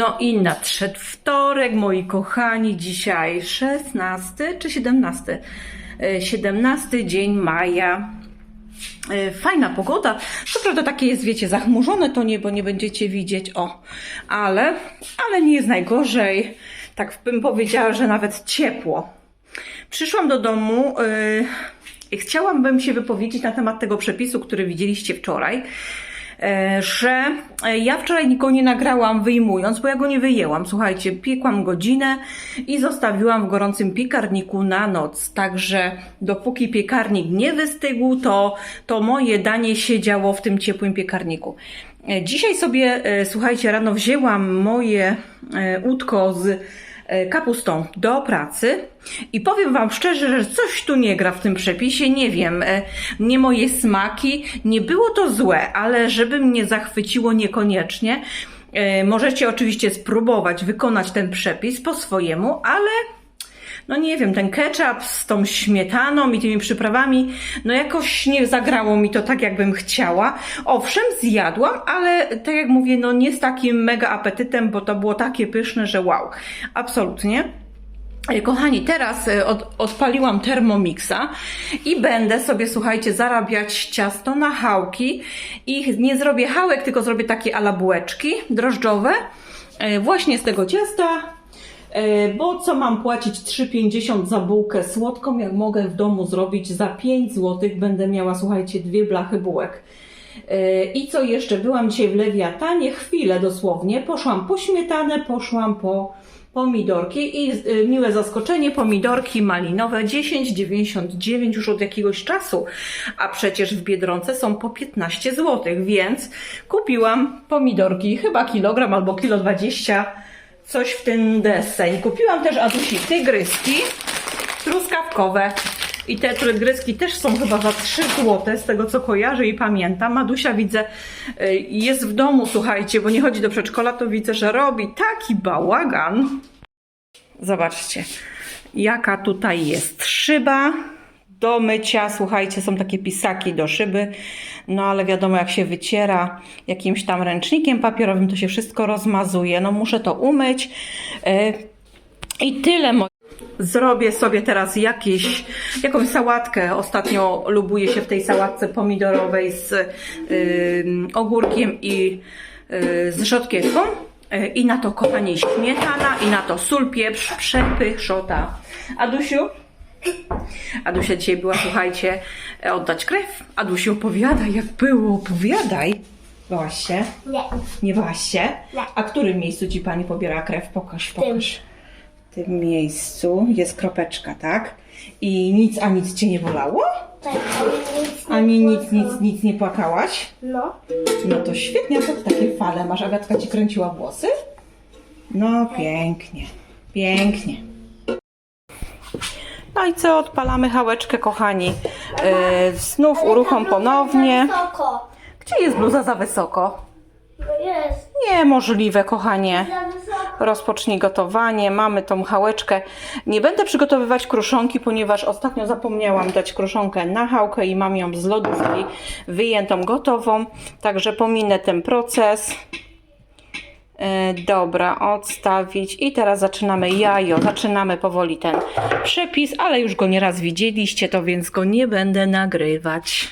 No i nadszedł wtorek, moi kochani, dzisiaj 16 czy 17? E, 17 dzień maja. E, Fajna pogoda. Co prawda takie jest, wiecie, zachmurzone to niebo, nie będziecie widzieć, o, ale, ale nie jest najgorzej. Tak bym powiedziała, że nawet ciepło. Przyszłam do domu yy, i chciałabym się wypowiedzieć na temat tego przepisu, który widzieliście wczoraj. E, Że e, ja wczoraj nikogo nie nagrałam wyjmując, bo ja go nie wyjęłam. Słuchajcie, piekłam godzinę i zostawiłam w gorącym piekarniku na noc. Także dopóki piekarnik nie wystygł, to, to moje danie siedziało w tym ciepłym piekarniku. E, Dzisiaj sobie, słuchajcie, rano wzięłam moje łódko z kapustą do pracy i powiem Wam szczerze, że coś tu nie gra w tym przepisie, nie wiem, e, nie moje smaki, nie było to złe, ale żeby mnie zachwyciło niekoniecznie. E, Możecie oczywiście spróbować wykonać ten przepis po swojemu, ale no nie wiem, ten ketchup z tą śmietaną i tymi przyprawami, no jakoś nie zagrało mi to tak, jakbym chciała. Owszem, zjadłam, ale tak jak mówię, no nie z takim mega apetytem, bo to było takie pyszne, że wow, absolutnie. E, Kochani, teraz e, od, odpaliłam Thermomixa i będę sobie, słuchajcie, zarabiać ciasto na chałki i nie zrobię chałek, tylko zrobię takie ala bułeczki drożdżowe e, właśnie z tego ciasta, Bo co mam płacić? 3,50 za bułkę słodką, jak mogę w domu zrobić? Za 5 zł, będę miała, słuchajcie, dwie blachy bułek. E, I co jeszcze? Byłam dzisiaj w Lewiatanie, chwilę dosłownie, poszłam po śmietanę, poszłam po pomidorki i e, miłe zaskoczenie, pomidorki malinowe 10,99 już od jakiegoś czasu, a przecież w Biedronce są po 15 zł, więc kupiłam pomidorki, chyba kilogram albo kilo 20 coś w ten deseń. Kupiłam też Adusi tygryski truskawkowe. I te tygryski też są chyba za 3 zł, z tego co kojarzę i pamiętam. Adusia widzę, y, jest w domu, słuchajcie, bo nie chodzi do przedszkola, to widzę, że robi taki bałagan. Zobaczcie, jaka tutaj jest szyba do mycia. Słuchajcie, są takie pisaki do szyby, no ale wiadomo, jak się wyciera jakimś tam ręcznikiem papierowym, to się wszystko rozmazuje. No muszę to umyć. Y, I tyle. Zrobię sobie teraz jakieś, jakąś sałatkę. Ostatnio lubuję się w tej sałatce pomidorowej z y, ogórkiem i y, z rzodkiewką. Y, I na to, kochanie, śmietana, i na to sól, pieprz, przepyszota. Adusiu? Adusia dzisiaj była, słuchajcie, e, oddać krew. Adusiu, opowiadaj, jak było, opowiadaj. Bałaś się? Nie. Nie bałaś się? Nie. A w którym miejscu ci pani pobiera krew? Pokaż, pokaż. W tym miejscu jest kropeczka, tak? I nic, a nic cię nie bolało? Tak, Ani nic, nic, nic nie płakałaś? No. No to świetnie, a to takie fale masz? Agatka ci kręciła włosy? No pięknie, pięknie. No i co, odpalamy hałeczkę, kochani. Yy, znów uruchom ponownie. Gdzie jest bluza za wysoko? No jest. Niemożliwe, kochanie. Rozpocznij gotowanie. Mamy tą chałeczkę. Nie będę przygotowywać kruszonki, ponieważ ostatnio zapomniałam dać kruszonkę na chałkę i mam ją z lodówki wyjętą, gotową. Także pominę ten proces. E, Dobra, odstawić. I teraz zaczynamy jajo. Zaczynamy powoli ten przepis, ale już go nieraz widzieliście, to więc go nie będę nagrywać.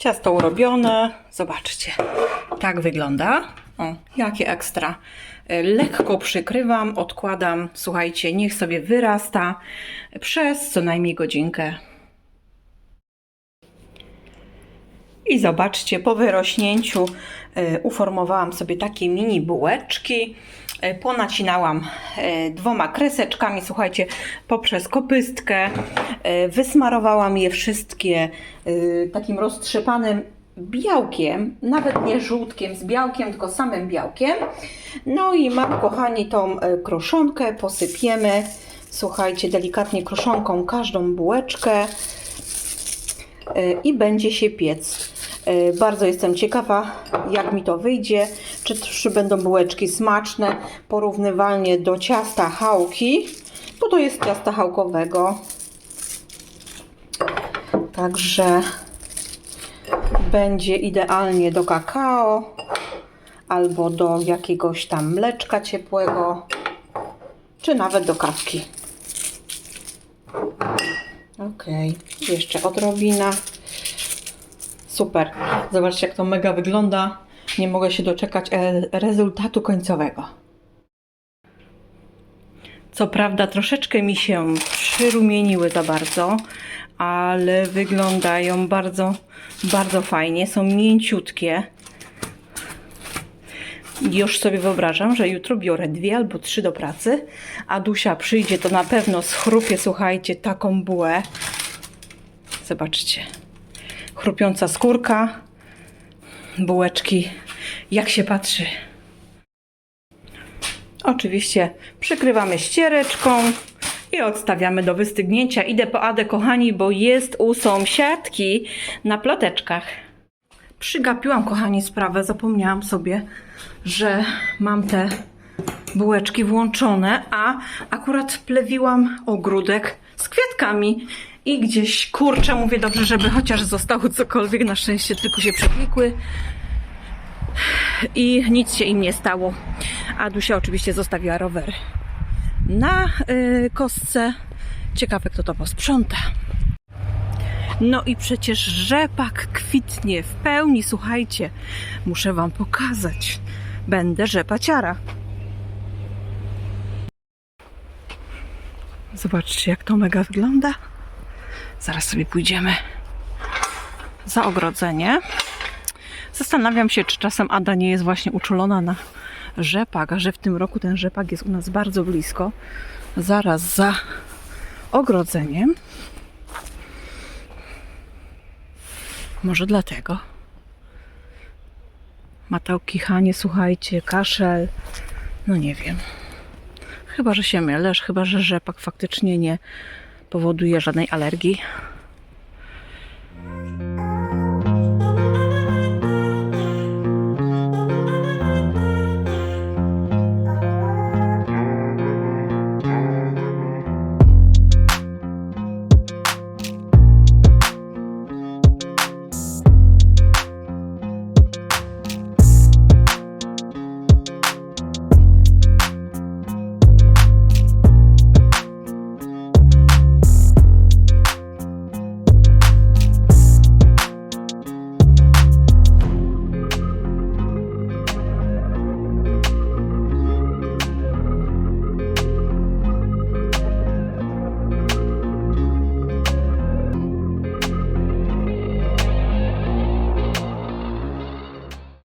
Ciasto urobione. Zobaczcie. Tak wygląda. O, jakie ekstra. E, Lekko przykrywam, odkładam. Słuchajcie, niech sobie wyrasta przez co najmniej godzinkę. I zobaczcie, po wyrośnięciu e, uformowałam sobie takie mini bułeczki. E, Ponacinałam e, dwoma kreseczkami, słuchajcie, poprzez kopystkę. E, Wysmarowałam je wszystkie takim roztrzepanym białkiem, nawet nie żółtkiem z białkiem, tylko samym białkiem. No i mam, kochani, tą kroszonkę, posypiemy, słuchajcie, delikatnie kroszonką każdą bułeczkę i będzie się piec. E, Bardzo jestem ciekawa, jak mi to wyjdzie. Czy, czy będą bułeczki smaczne, porównywalnie do ciasta chałki, bo to jest ciasta chałkowego. Także będzie idealnie do kakao albo do jakiegoś tam mleczka ciepłego, czy nawet do kawki. Ok, jeszcze odrobina. Super. Zobaczcie, jak to mega wygląda. Nie mogę się doczekać e, rezultatu końcowego. Co prawda, troszeczkę mi się przyrumieniły za bardzo, ale wyglądają bardzo, bardzo fajnie. Są mięciutkie. Już sobie wyobrażam, że jutro biorę dwie albo trzy do pracy, a Dusia przyjdzie, to na pewno schrupie, słuchajcie, taką bułę. Zobaczcie. Chrupiąca skórka, bułeczki, jak się patrzy. Oczywiście przykrywamy ściereczką i odstawiamy do wystygnięcia. Idę po Adę, kochani, bo jest u sąsiadki na ploteczkach. Przygapiłam, kochani, sprawę. Zapomniałam sobie, że mam te bułeczki włączone, a akurat plewiłam ogródek z kwiatkami. I gdzieś, kurczę, mówię dobrze, żeby chociaż zostało cokolwiek. Na szczęście tylko się przepiekły i nic się im nie stało. A Dusia oczywiście zostawiła rower na y, kostce. Ciekawe, kto to posprząta. No i przecież rzepak kwitnie w pełni. Słuchajcie, muszę Wam pokazać. Będę rzepaciara. Zobaczcie, jak to mega wygląda. Zaraz sobie pójdziemy za ogrodzenie. Zastanawiam się, czy czasem Ada nie jest właśnie uczulona na rzepak, a że w tym roku ten rzepak jest u nas bardzo blisko, zaraz za ogrodzeniem. Może dlatego. Ma to kichanie, słuchajcie, kaszel. No nie wiem. Chyba, że się mylę, chyba, że rzepak faktycznie nie powoduje żadnej alergii.